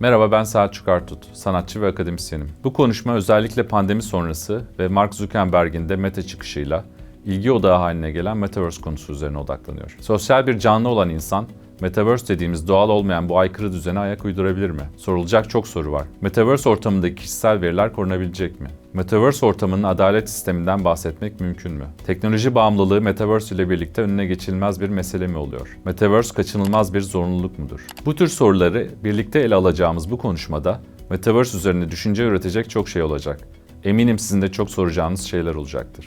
Merhaba ben Selçuk Artut, sanatçı ve akademisyenim. Bu konuşma özellikle pandemi sonrası ve Mark Zuckerberg'in de meta çıkışıyla ilgi odağı haline gelen Metaverse konusu üzerine odaklanıyor. Sosyal bir canlı olan insan, Metaverse dediğimiz doğal olmayan bu aykırı düzene ayak uydurabilir mi? Sorulacak çok soru var. Metaverse ortamındaki kişisel veriler korunabilecek mi? Metaverse ortamının adalet sisteminden bahsetmek mümkün mü? Teknoloji bağımlılığı Metaverse ile birlikte önüne geçilmez bir mesele mi oluyor? Metaverse kaçınılmaz bir zorunluluk mudur? Bu tür soruları birlikte ele alacağımız bu konuşmada Metaverse üzerine düşünce üretecek çok şey olacak. Eminim sizin de çok soracağınız şeyler olacaktır.